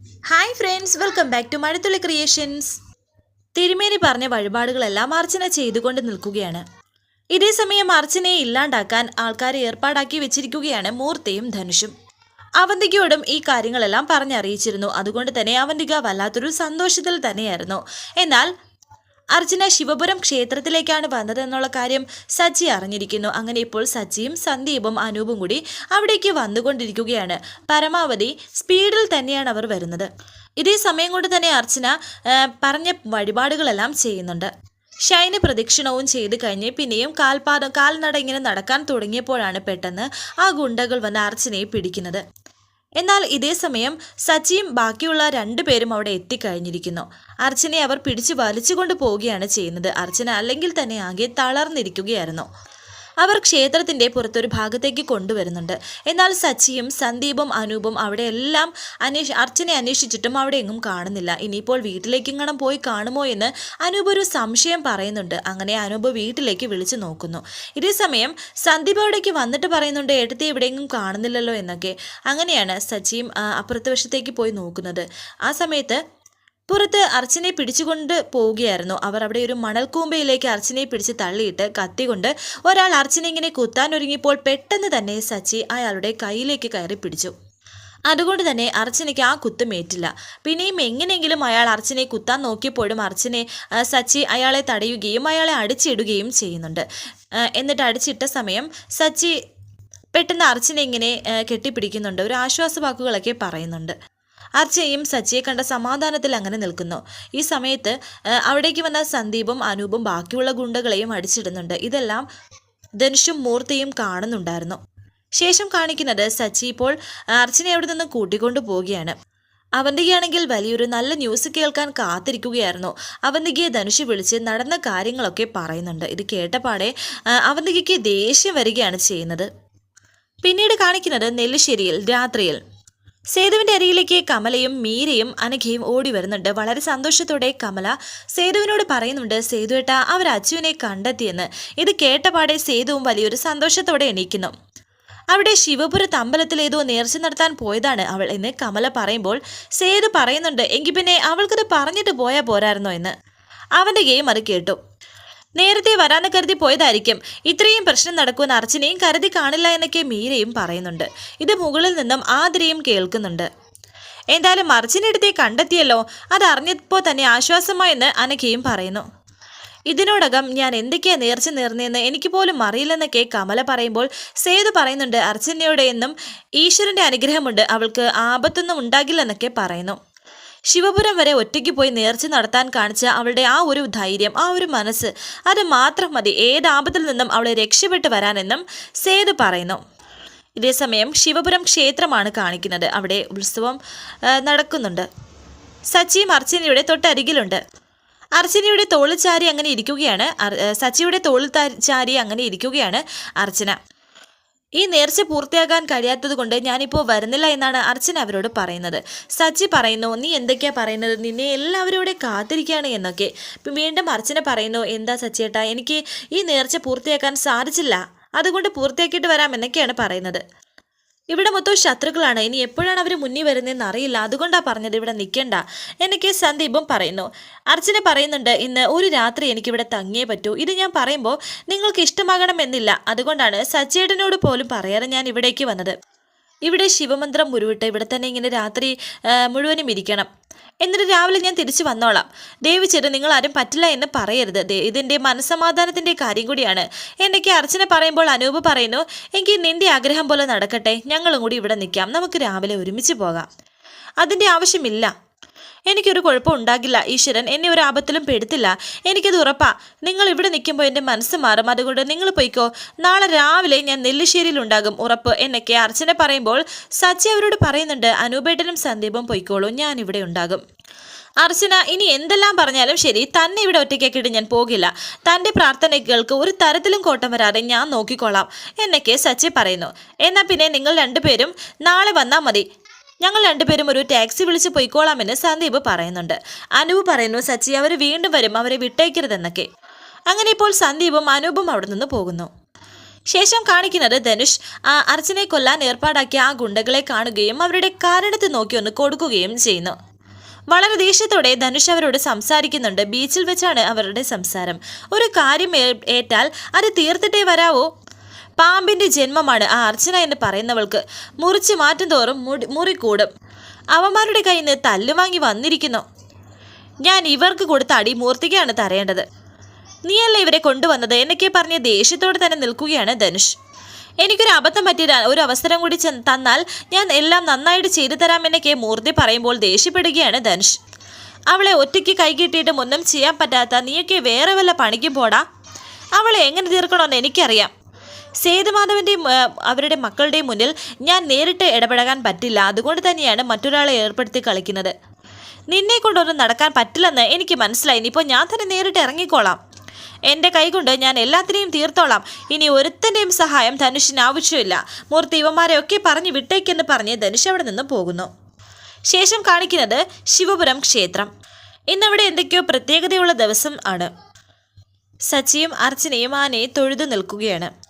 Hi friends welcome back to Mazhathulli creations തിരുമേനി പറഞ്ഞ വഴിപാടുകളെല്ലാം അർച്ചന ചെയ്തുകൊണ്ട് നിൽക്കുകയാണ്. ഇതേ സമയം അർച്ചനയെ ഇല്ലാണ്ടാക്കാൻ ആൾക്കാരെ ഏർപ്പാടാക്കി വെച്ചിരിക്കുകയാണ് മൂർത്തിയും ധനുഷും. അവന്തികയോടും ഈ കാര്യങ്ങളെല്ലാം പറഞ്ഞറിയിച്ചിരുന്നു. അതുകൊണ്ട് തന്നെ അവന്തിക വല്ലാത്തൊരു സന്തോഷത്തിൽ തന്നെയായിരുന്നു. എന്നാൽ അർച്ചന ശിവപുരം ക്ഷേത്രത്തിലേക്കാണ് വന്നതെന്നുള്ള കാര്യം സജി അറിഞ്ഞിരിക്കുന്നു. അങ്ങനെ ഇപ്പോൾ സജിയും സന്ദീപും അനൂപും കൂടി അവിടേക്ക് വന്നുകൊണ്ടിരിക്കുകയാണ്. പരമാവധി സ്പീഡിൽ തന്നെയാണ് അവർ വരുന്നത്. ഇതേ സമയം കൊണ്ട് തന്നെ അർച്ചന പറഞ്ഞ വഴിപാടുകളെല്ലാം ചെയ്യുന്നുണ്ട്. ഷൈന് പ്രദക്ഷിണവും ചെയ്ത് കഴിഞ്ഞ് പിന്നെയും കാൽപാദം കാൽനട ഇങ്ങനെ നടക്കാൻ തുടങ്ങിയപ്പോഴാണ് പെട്ടെന്ന് ആ ഗുണ്ടകൾ വന്ന് അർച്ചനയെ പിടിക്കുന്നത്. എന്നാൽ ഇതേ സമയം സച്ചിയും ബാക്കിയുള്ള രണ്ടുപേരും അവിടെ എത്തിക്കഴിഞ്ഞിരിക്കുന്നു. അർച്ചനയെ അവർ പിടിച്ചു വലിച്ചുകൊണ്ട് പോവുകയാണ് ചെയ്യുന്നത്. അർച്ചന അല്ലെങ്കിൽ തന്നെ ആകെ തളർന്നിരിക്കുകയായിരുന്നു. അവർ ക്ഷേത്രത്തിന്റെ പുറത്തൊരു ഭാഗത്തേക്ക് കൊണ്ടുവരുന്നുണ്ട്. എന്നാൽ സച്ചിയും സന്ദീപും അനൂപും അവിടെ എല്ലാം അന്വേഷ അർച്ചനെ അന്വേഷിച്ചിട്ടും അവിടെ എങ്ങും കാണുന്നില്ല. ഇനിയിപ്പോൾ വീട്ടിലേക്കെങ്ങണം പോയി കാണുമോ എന്ന് അനൂപ് ഒരു സംശയം പറയുന്നുണ്ട്. അങ്ങനെ അനൂപ് വീട്ടിലേക്ക് വിളിച്ചു നോക്കുന്നു. ഇതേ സമയം സന്ദീപ് അവിടേക്ക് വന്നിട്ട് പറയുന്നുണ്ട് എടുത്ത് എവിടെയെങ്കിലും കാണുന്നില്ലല്ലോ എന്നൊക്കെ. അങ്ങനെയാണ് സച്ചിയും അപ്പുറത്തെ വശത്തേക്ക് പോയി നോക്കുന്നത്. ആ സമയത്ത് പുറത്ത് അർച്ചനെ പിടിച്ചുകൊണ്ട് പോവുകയായിരുന്നു. അവർ അവിടെ ഒരു മണൽക്കൂമ്പയിലേക്ക് അർച്ചനെ പിടിച്ച് തള്ളിയിട്ട് കത്തിക്കൊണ്ട് ഒരാൾ അർച്ചനെ ഇങ്ങനെ കുത്താൻ ഒരുങ്ങിയപ്പോൾ പെട്ടെന്ന് തന്നെ സച്ചി അയാളുടെ കയ്യിലേക്ക് കയറി പിടിച്ചു. അതുകൊണ്ട് തന്നെ അർച്ചനയ്ക്ക് ആ കുത്തും ഏറ്റില്ല പിന്നെയും എങ്ങനെയെങ്കിലും അയാൾ അർച്ചനെ കുത്താൻ നോക്കിയപ്പോഴും അർച്ചനെ സച്ചി അയാളെ തടയുകയും അയാളെ അടിച്ചിടുകയും ചെയ്യുന്നുണ്ട്. എന്നിട്ട് അടിച്ചിട്ട സമയം സച്ചി പെട്ടെന്ന് അർച്ചനെ ഇങ്ങനെ കെട്ടിപ്പിടിക്കുന്നുണ്ട്. ഒരു ആശ്വാസവാക്കുകളൊക്കെ പറയുന്നുണ്ട്. അർച്ചയും സച്ചിയെ കണ്ട സമാധാനത്തിൽ അങ്ങനെ നിൽക്കുന്നു. ഈ സമയത്ത് അവിടേക്ക് വന്ന സന്ദീപും അനൂപും ബാക്കിയുള്ള ഗുണ്ടകളെയും അടിച്ചിടുന്നുണ്ട്. ഇതെല്ലാം ധനുഷും മൂർത്തിയും കാണുന്നുണ്ടായിരുന്നു. ശേഷം കാണിക്കുന്നത് സച്ചി ഇപ്പോൾ അർച്ചനെ അവിടെ നിന്ന് കൂട്ടിക്കൊണ്ടു പോവുകയാണ്. അവന്തികയാണെങ്കിൽ വലിയൊരു നല്ല ന്യൂസ് കേൾക്കാൻ കാത്തിരിക്കുകയായിരുന്നു. അവന്തികയെ ധനുഷ് വിളിച്ച് നടന്ന കാര്യങ്ങളൊക്കെ പറയുന്നുണ്ട്. ഇത് കേട്ടപാടെ അവന്തികയ്ക്ക് ദേഷ്യം വരികയാണ് ചെയ്യുന്നത്. പിന്നീട് കാണിക്കുന്നത് നെല്ലിശ്ശേരിയിൽ രാത്രിയിൽ. സേതുവിന്റെ അരികിലേക്ക് കമലയും മീരയും അനഘയും ഓടി വരുന്നുണ്ട്. വളരെ സന്തോഷത്തോടെ കമല സേതുവിനോട് പറയുന്നുണ്ട് സേതുവേട്ട അവർ അച്ചുവിനെ കണ്ടെത്തിയെന്ന്. ഇത് കേട്ടപാടെ സേതുവും വലിയൊരു സന്തോഷത്തോടെ എണീക്കുന്നു. അവിടെ ശിവപുരത്ത് അമ്പലത്തിൽ ഏതോ നേർച്ച നടത്താൻ പോയതാണ് അവൾ എന്ന് കമല പറയുമ്പോൾ സേതു പറയുന്നുണ്ട് എങ്കിൽ പിന്നെ അവൾക്കത് പറഞ്ഞിട്ട് പോയാൽ പോരായിരുന്നോ എന്ന്. അവന്റെ ഗെയിം അത് കേട്ടു. നേരത്തെ വരാന്ന് കരുതി പോയതായിരിക്കും. ഇത്രയും പ്രശ്നം നടക്കുമെന്ന് അർച്ചനയും കരുതി കാണില്ല എന്നൊക്കെ മീരയും പറയുന്നുണ്ട്. ഇത് മുകളിൽ നിന്നും ആതിരയും കേൾക്കുന്നുണ്ട്. എന്തായാലും അർച്ചനടുത്തെ കണ്ടെത്തിയല്ലോ. അതറിഞ്ഞപ്പോൾ തന്നെ ആശ്വാസമായെന്ന് അനഘയും പറയുന്നു. ഇതിനോടകം ഞാൻ എന്തൊക്കെയാ നേർച്ച നേർന്നതെന്ന് എനിക്ക് പോലും അറിയില്ലെന്നൊക്കെ കമല പറയുമ്പോൾ സേതു പറയുന്നുണ്ട് അർച്ചനയുടെ എന്നും ഈശ്വരന്റെ അനുഗ്രഹമുണ്ട്. അവൾക്ക് ആപത്തൊന്നും ഉണ്ടാകില്ലെന്നൊക്കെ പറയുന്നു. ശിവപുരം വരെ ഒറ്റയ്ക്ക് പോയി നേർച്ച നടത്താൻ കാണിച്ച അവളുടെ ആ ഒരു ധൈര്യം ആ ഒരു മനസ്സ് അത് മാത്രം മതി. ഏത് ആപത്തിൽ നിന്നും അവളെ രക്ഷപ്പെട്ടു വരാനെന്നും സേതു പറയുന്നു. ഇതേസമയം ശിവപുരം ക്ഷേത്രമാണ് കാണിക്കുന്നത്. അവിടെ ഉത്സവം നടക്കുന്നുണ്ട്. സച്ചിയും അർച്ചനയുടെ തൊട്ടരികിലുണ്ട്. അർച്ചനയുടെ തോളിൽ ചാരി അങ്ങനെ ഇരിക്കുകയാണ്. സച്ചിയുടെ തോളിൽ ചാരി അങ്ങനെ ഇരിക്കുകയാണ് അർച്ചന. ഈ നേർച്ച പൂർത്തിയാക്കാൻ കഴിയാത്തത് കൊണ്ട് ഞാനിപ്പോൾ വരുന്നില്ല എന്നാണ് അർച്ചന അവരോട് പറയുന്നത്. സച്ചി പറയുന്നു നീ എന്തൊക്കെയാ പറയുന്നത്? നിന്നെ എല്ലാവരും ഇവിടെ കാത്തിരിക്കുകയാണ് എന്നൊക്കെ. വീണ്ടും അർച്ചന പറയുന്നു എന്താ സച്ചിയേട്ടാ എനിക്ക് ഈ നേർച്ച പൂർത്തിയാക്കാൻ സാധിച്ചില്ല. അതുകൊണ്ട് പൂർത്തിയാക്കിയിട്ട് വരാം എന്നൊക്കെയാണ് പറയുന്നത്. ഇവിടെ മൊത്തം ശത്രുക്കളാണ്. ഇനി എപ്പോഴാണ് അവർ മുന്നിൽ വരുന്നതെന്ന് അറിയില്ല. അതുകൊണ്ടാണ് പറഞ്ഞത് ഇവിടെ നിൽക്കണ്ട. എനിക്ക് സന്ദീപും പറയുന്നു. അർച്ചന പറയുന്നുണ്ട് ഇന്ന് ഒരു രാത്രി എനിക്കിവിടെ തങ്ങിയേ പറ്റൂ. ഇത് ഞാൻ പറയുമ്പോൾ നിങ്ങൾക്ക് ഇഷ്ടമാകണമെന്നില്ല. അതുകൊണ്ടാണ് സച്ചേട്ടനോട് പോലും പറയാതെ ഞാൻ ഇവിടേക്ക് വന്നത്. ഇവിടെ ശിവമന്ത്രം ഉരുവിട്ട് ഇവിടെ തന്നെ ഇങ്ങനെ രാത്രി മുഴുവനും ഇരിക്കണം. എന്നിട്ട് രാവിലെ ഞാൻ തിരിച്ചു വന്നോളാം. ചെയ്ത് നിങ്ങൾ ആരും പറ്റില്ല എന്ന് പറയരുത്. ഇതിന്റെ മനസ്സമാധാനത്തിന്റെ കാര്യം കൂടിയാണ്. എന്നൊക്കെ അർച്ചന പറയുമ്പോൾ അനൂപ് പറയുന്നു എനിക്ക് നിന്റെ ആഗ്രഹം പോലെ നടക്കട്ടെ. ഞങ്ങളും കൂടി ഇവിടെ നിൽക്കാം. നമുക്ക് രാവിലെ ഒരുമിച്ച് പോകാം. അതിന്റെ ആവശ്യമില്ല. എനിക്കൊരു കുഴപ്പം ഉണ്ടാകില്ല. ഈശ്വരൻ എന്നെ ഒരു ആപത്തിലും പെടുത്തില്ല. എനിക്കത് ഉറപ്പാ. നിങ്ങൾ ഇവിടെ നിൽക്കുമ്പോൾ എന്റെ മനസ്സ് മാറും. അതുകൊണ്ട് നിങ്ങൾ പോയിക്കോ. നാളെ രാവിലെ ഞാൻ നെല്ലിശ്ശേരിയിൽ ഉണ്ടാകും. ഉറപ്പ്. എന്നൊക്കെ അർച്ചന പറയുമ്പോൾ സച്ചി അവരോട് പറയുന്നുണ്ട് അനൂപേട്ടനും സന്ദീപും പൊയ്ക്കോളൂ. ഞാൻ ഇവിടെ ഉണ്ടാകും. അർച്ചന ഇനി എന്തെല്ലാം പറഞ്ഞാലും ശരി തന്നെ ഇവിടെ ഒറ്റയ്ക്കാക്കിയിട്ട് ഞാൻ പോകില്ല. തന്റെ പ്രാർത്ഥനകൾക്ക് ഒരു തരത്തിലും കോട്ടം വരാതെ ഞാൻ നോക്കിക്കോളാം എന്നൊക്കെ സച്ചി പറയുന്നു. എന്നാൽ പിന്നെ നിങ്ങൾ രണ്ടുപേരും നാളെ വന്നാൽ മതി. ഞങ്ങൾ രണ്ടുപേരും ഒരു ടാക്സി വിളിച്ച് പൊയ്ക്കോളാമെന്ന് സന്ദീപ് പറയുന്നുണ്ട്. അനൂപ് പറയുന്നു സച്ചി അവർ വീണ്ടും വരും. അവരെ വിട്ടേക്കരുതെന്നൊക്കെ. അങ്ങനെ ഇപ്പോൾ സന്ദീപും അനൂപും അവിടെ നിന്ന് പോകുന്നു. ശേഷം കാണിക്കുന്നത് ധനുഷ്. അർച്ചനെ കൊല്ലാൻ ഏർപ്പാടാക്കിയ ആ ഗുണ്ടകളെ കാണുകയും അവരുടെ കാരണത്ത് നോക്കി ഒന്ന് കൊടുക്കുകയും ചെയ്യുന്നു. വളരെ ദേഷ്യത്തോടെ ധനുഷ് അവരോട് സംസാരിക്കുന്നുണ്ട്. ബീച്ചിൽ വെച്ചാണ് അവരുടെ സംസാരം. ഒരു കാര്യം ഏറ്റാൽ അത് തീർത്തിട്ടേ വരാവോ? പാമ്പിന്റെ ജന്മമാണ്. ആ അർച്ചന എന്ന് പറയുന്നവൾക്ക് മുറിച്ച് മാറ്റും തോറും മുടി മുറി അവന്മാരുടെ കയ്യിൽ നിന്ന് തല്ലുവാങ്ങി വന്നിരിക്കുന്നു. ഞാൻ ഇവർക്ക് കൊടുത്ത അടി മൂർത്തിക്കാണ് തരേണ്ടത്. നീയല്ല ഇവരെ കൊണ്ടുവന്നത്? എന്നൊക്കെ പറഞ്ഞ് ദേഷ്യത്തോടെ തന്നെ നിൽക്കുകയാണ് ധനുഷ്. എനിക്കൊരു അബദ്ധം പറ്റിയ ഒരു അവസരം കൂടി തന്നാൽ ഞാൻ എല്ലാം നന്നായിട്ട് ചെയ്തു തരാമെന്നൊക്കെ മൂർത്തി പറയുമ്പോൾ ദേഷ്യപ്പെടുകയാണ് ധനുഷ്. അവളെ ഒറ്റയ്ക്ക് കൈകിട്ടിയിട്ടും ഒന്നും ചെയ്യാൻ പറ്റാത്ത നീയൊക്കെ വേറെ വല്ല പണിക്കും പോടാ. അവളെ എങ്ങനെ തീർക്കണമെന്ന് എനിക്കറിയാം. സേതുമാധവന്റെയും ആ, അവരുടെ മക്കളുടെ മുന്നിൽ ഞാൻ നേരിട്ട് ഇടപെടാൻ പറ്റില്ല. അതുകൊണ്ട് തന്നെയാണ് മറ്റൊരാളെ ഏർപ്പെടുത്തി കളിക്കുന്നത്. നിന്നെ കൊണ്ടൊന്നും നടക്കാൻ പറ്റില്ലെന്ന് എനിക്ക് മനസ്സിലായി. ഇപ്പോൾ ഞാൻ തന്നെ നേരിട്ട് ഇറങ്ങിക്കോളാം. എന്റെ കൈകൊണ്ട് ഞാൻ എല്ലാത്തിനെയും തീർത്തോളാം. ഇനി ഒരുത്തന്റെയും സഹായം ധനുഷിന് ആവശ്യമില്ല. മൂർത്തി ഇവന്മാരെയൊക്കെ പറഞ്ഞു വിട്ടേക്കെന്ന് പറഞ്ഞ് ധനുഷ് അവിടെ നിന്ന് പോകുന്നു. ശേഷം കാണിക്കുന്നത് ശിവപുരം ക്ഷേത്രം. ഇന്നവിടെ എന്തൊക്കെയോ പ്രത്യേകതയുള്ള ദിവസം ആണ്. സച്ചിയും അർച്ചനയും ആനയെ തൊഴുതു നിൽക്കുകയാണ്.